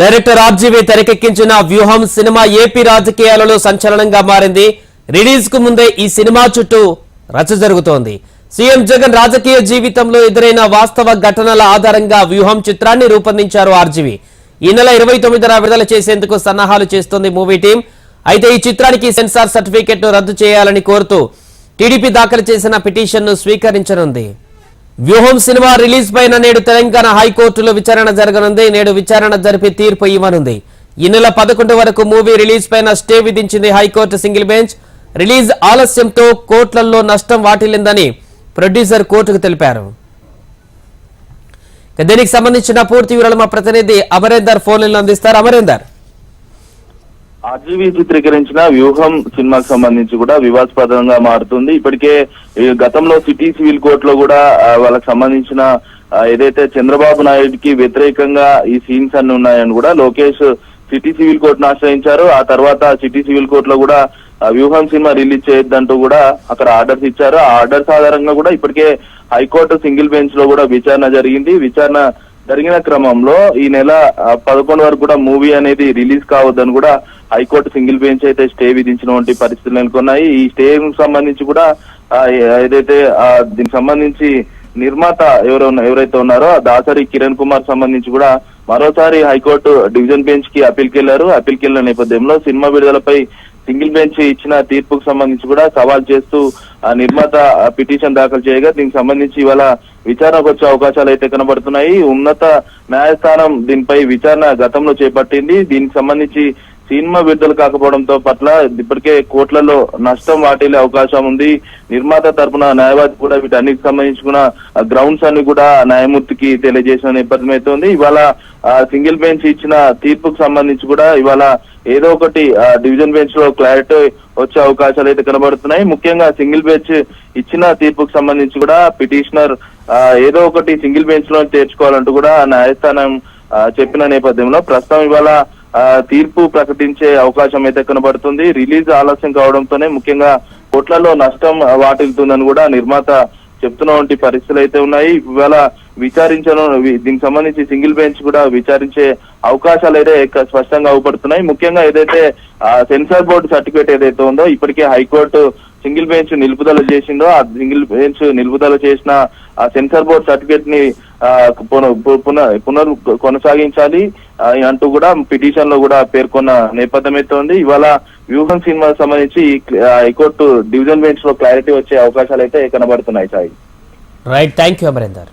Director RGV తెరకెక్కించిన వ్యూహం cinema AP రాజకీయాలలో సంచలనంగా మారింది. రిలీజ్కు ముందే ఈ సినిమా చుట్టూ రచ జరుగుతోంది. సీఎం జగన్ రాజకీయ జీవితంలో ఎదురైన వాస్తవ ఘటనల ఆధారంగా వ్యూహం చిత్రాన్ని రూపొందించారు ఆర్జీవి. ఈ నెల ఇరవై తొమ్మిదిన విడుదల చేసేందుకు సన్నాహాలు చేస్తోంది మూవీ టీం. అయితే ఈ చిత్రానికి సెన్సార్ సర్టిఫికెట్ను రద్దు చేయాలని కోరుతూ టీడీపీ దాఖలు చేసిన పిటిషన్ను స్వీకరించనుంది. వ్యూహం సినిమా రిలీజ్ పైన నేడు తెలంగాణ హైకోర్టులో విచారణ జరగనుంది. నేడు విచారణ జరిపి తీర్పు ఇవ్వనుంది. ఈ నెల పదకొండు వరకు మూవీ రిలీజ్ పైన స్టే విధించింది high court single bench. Release ఆలస్యంతో కోట్లల్లో నష్టం వాటిల్లిందని ప్రొడ్యూసర్ కోర్టుకు తెలిపారు. దీనికి సంబంధించిన పూర్తి వివరాలు మా ప్రతినిధి అమరేందర్ ఫోన్లను అందిస్తారు. అమరేందర్. ఆర్జీవీ చిత్రీకరించిన వ్యూహం సినిమాకి సంబంధించి కూడా వివాదాస్పదంగా మారుతుంది. ఇప్పటికే ఈ గతంలో సిటీ సివిల్ కోర్టులో కూడా వాళ్ళకి సంబంధించిన ఏదైతే చంద్రబాబు నాయుడుకి వ్యతిరేకంగా ఈ సీన్స్ అన్ని ఉన్నాయని కూడా లోకేష్ సిటీ సివిల్ కోర్టును ఆశ్రయించారు. ఆ తర్వాత సిటీ సివిల్ కోర్టులో కూడా వ్యూహం సినిమా రిలీజ్ చేయొద్దంటూ కూడా అక్కడ ఆర్డర్స్ ఇచ్చారు. ఆ ఆర్డర్స్ ఆధారంగా కూడా ఇప్పటికే హైకోర్టు సింగిల్ బెంచ్లో కూడా విచారణ జరిగింది. విచారణ జరిగిన క్రమంలో ఈ నెల పదకొండు వరకు కూడా మూవీ అనేది రిలీజ్ కావద్దని కూడా హైకోర్టు సింగిల్ బెంచ్ అయితే స్టే విధించినటువంటి పరిస్థితులు నెలకొన్నాయి. ఈ స్టే సంబంధించి కూడా ఏదైతే దీనికి సంబంధించి నిర్మాత ఎవరు ఎవరైతే ఉన్నారో ఆ దాసరి కిరణ్ కుమార్ సంబంధించి కూడా మరోసారి హైకోర్టు డివిజన్ బెంచ్కి అప్పీల్కి వెళ్ళారు అప్పీల్కి వెళ్ళిన నేపథ్యంలో సినిమా విడుదలపై సింగిల్ బెంచ్ ఇచ్చిన తీర్పుకు సంబంధించి కూడా సవాల్ చేస్తూ ఆ నిర్మాత పిటిషన్ దాఖలు చేయగా దీనికి సంబంధించి ఇవాళ విచారణకు వచ్చే అవకాశాలు అయితే కనబడుతున్నాయి. ఉన్నత న్యాయస్థానం దీనిపై విచారణ గతంలో చేపట్టింది. దీనికి సంబంధించి సినిమా విడుదల కాకపోవడంతో పట్ల ఇప్పటికే కోట్లలో నష్టం వాటిల్లే అవకాశం ఉంది. నిర్మాత తరపున న్యాయవాది కూడా వీటన్నిటికి సంబంధించి కూడా గ్రౌండ్స్ అన్ని కూడా న్యాయమూర్తికి తెలియజేసిన నేపథ్యం అయితే ఉంది ఇవాళ సింగిల్ బెంచ్ ఇచ్చిన తీర్పుకు సంబంధించి కూడా ఇవాళ ఏదో ఒకటి డివిజన్ బెంచ్లో క్లారిటీ వచ్చే అవకాశాలు అయితే కనబడుతున్నాయి. ముఖ్యంగా సింగిల్ బెంచ్ ఇచ్చిన తీర్పుకు సంబంధించి కూడా పిటిషనర్ ఏదో ఒకటి సింగిల్ బెంచ్లో చేర్చుకోవాలంటూ కూడా న్యాయస్థానం చెప్పిన నేపథ్యంలో ప్రస్తుతం ఇవాళ తీర్పు ప్రకటించే అవకాశం అయితే కనబడుతుంది. రిలీజ్ ఆలస్యం కావడంతోనే ముఖ్యంగా కోట్లలో నష్టం వాటిల్తుందని కూడా నిర్మాత చెప్తున్నటువంటి పరిస్థితులు అయితే ఉన్నాయి. ఇవాళ విచారించను దీనికి సంబంధించి సింగిల్ బెంచ్ కూడా విచారించే అవకాశాలు అయితే స్పష్టంగా అవుపడుతున్నాయి. ముఖ్యంగా ఏదైతే సెన్సార్ బోర్డు సర్టిఫికేట్ ఏదైతే ఉందో ఇప్పటికే హైకోర్టు సింగిల్ బెంచ్ నిలుపుదల చేసిందో ఆ సింగిల్ బెంచ్ నిలుపుదల చేసిన ఆ సెన్సార్ బోర్డ్ సర్టిఫికేట్ని పున- పునర్ కొనసాగించాలి. అంటూ కూడా పిటిషన్లో కూడా పేర్కొన్న నేపథ్యం అయితే ఉంది ఇవాళ వ్యూహం సినిమా సంబంధించి హైకోర్టు డివిజన్ బెంచ్లో క్లారిటీ వచ్చే అవకాశాలు అయితే కనబడుతున్నాయి Sai. Right thank you Amarender.